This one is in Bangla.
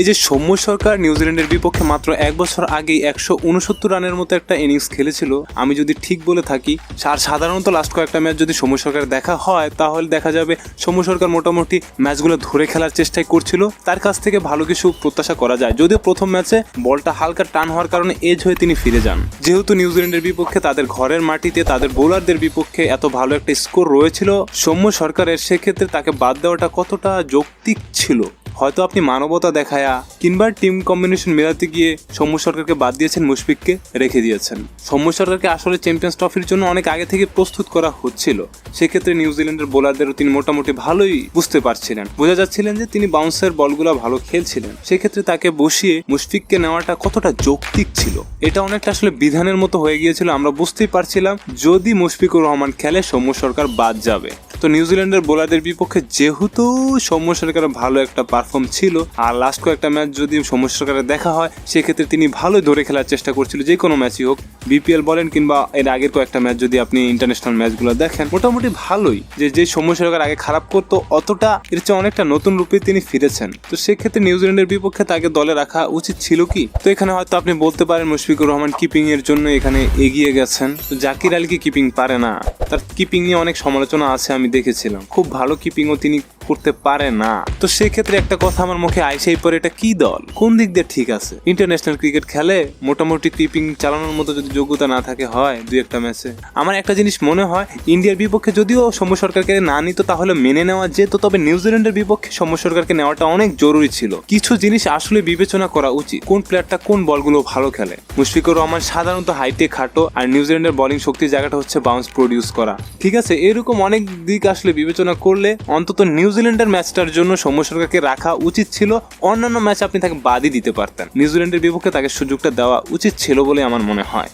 এই যে সৌম্য সরকার নিউজিল্যান্ডের বিপক্ষে মাত্র এক বছর আগেই একশো উনসত্তর রানের মতো একটা ইনিংস খেলেছিল। আমি যদি ঠিক বলে থাকি, আর সাধারণত লাস্ট কয়েকটা ম্যাচ যদি সৌম্য সরকার দেখা হয়, তাহলে দেখা যাবে সৌম্য সরকার মোটামুটি ম্যাচগুলো ধরে খেলার চেষ্টাই করছিল। তার কাছ থেকে ভালো কিছু প্রত্যাশা করা যায়। যদিও প্রথম ম্যাচে বলটা হালকা টান হওয়ার কারণে এজ হয়ে তিনি ফিরে যান। যেহেতু নিউজিল্যান্ডের বিপক্ষে তাদের ঘরের মাটিতে, তাদের বোলারদের বিপক্ষে এত ভালো একটা স্কোর রয়েছিল, সৌম্য সরকারের সেক্ষেত্রে তাকে বাদ দেওয়াটা কতটা যৌক্তিক ছিল? হয়তো আপনি মানবতা দেখায়া কিংবা টিম কম্বিনেশন মেলাতে গিয়ে সৌম্য সরকারকে বাদ দিয়েছেন মুশফিককে রেখে দিয়েছেন। সৌম্য সরকারকে আসলে চ্যাম্পিয়ন্স ট্রফির জন্য অনেক আগে থেকে প্রস্তুত করা হচ্ছিল। সেক্ষেত্রে নিউজিল্যান্ডের বোলারদেরও তিনি মোটামুটি ভালোই বুঝতে পারছিলেন। বোঝা যাচ্ছিলেন যে তিনি বাউন্সের বলগুলো ভালো খেলছিলেন। সেক্ষেত্রে তাকে বসিয়ে মুশফিককে নেওয়াটা কতটা যৌক্তিক ছিল? এটা অনেকটা আসলে বিধানের মতো হয়ে গিয়েছিল, আমরা বুঝতেই পারছিলাম। যদি মুশফিকুর রহমান খেলে, সৌম্য সরকার বাদ যাবে। তো নিউজিল্যান্ডের বোলারদের বিপক্ষে যেহেতু সৌম্য সরকারের ভালো একটা পারফর্ম ছিল, আর লাস্ট কয়েকটা ম্যাচ যদি সৌম্য সরকারের দেখা হয়, সেক্ষেত্রে তিনি ভালোই ধরে খেলার চেষ্টা করছিল, যে কোনো ম্যাচই হোক। বিপিএল বলেন কিংবা এর আগের কয়েকটা ম্যাচ যদি আপনি ইন্টারন্যাশনাল ম্যাচগুলো দেখেন, মোটামুটি ভালোই। যে যে সৌম্য সরকার আগে খারাপ করতো, অতটা এর চেয়ে অনেকটা নতুন রূপে তিনি ফিরেছেন। তো সেক্ষেত্রে নিউজিল্যান্ডের বিপক্ষে তাকে দলে রাখা উচিত ছিল কি? তো এখানে হয়তো আপনি বলতে পারেন মুশফিকুর রহমান কিপিং এর জন্য এখানে এগিয়ে গেছেন। তো জাকির আলী কি কিপিং পারে না? তার কিপিং নিয়ে অনেক সমালোচনা আছে আমি দেখেছিলাম। খুব ভালো কিপিংও তিনি করতে পারে না। তো সেক্ষেত্রে একটা কথা আমার মুখে আইসেই পরে এটা কি দল? কোন দিক দিয়ে ঠিক আছে? ইন্টারন্যাশনাল ক্রিকেট খেলে মোটামুটি কিপিং চালানোর মতো যদি যোগ্যতা না থাকে হয় দুই একটা ম্যাচে। আমার একটা জিনিস মনে হয়, ইন্ডিয়ার বিপক্ষে যদিও সৌম্য সরকারকে না নিত তাহলে মেনে নেওয়া যেত, তবে নিউজিল্যান্ডের বিপক্ষে সৌম্য সরকারকে নেওয়াটা অনেক জরুরি ছিল। কিছু জিনিস আসলে বিবেচনা করা উচিত, কোন প্লেয়ারটা কোন বলগুলো ভালো খেলে। মুশফিকুর রহমান সাধারণত হাইটে খাটো, আর নিউজিল্যান্ডের বোলিং শক্তির জায়গাটা হচ্ছে বাউন্স প্রডিউস করা। ঠিক আছে, এরকম অনেক দিক আসলে বিবেচনা করলে অন্তত নিউজিল্যান্ডের ম্যাচটার জন্য সৌম্য সরকারকে রাখা উচিত ছিল। অন্যান্য ম্যাচ আপনি তাকে বাদই দিতে পারতেন। নিউজিল্যান্ডের বিপক্ষে তাকে সুযোগটা দেওয়া উচিত ছিল বলে আমার মনে হয়।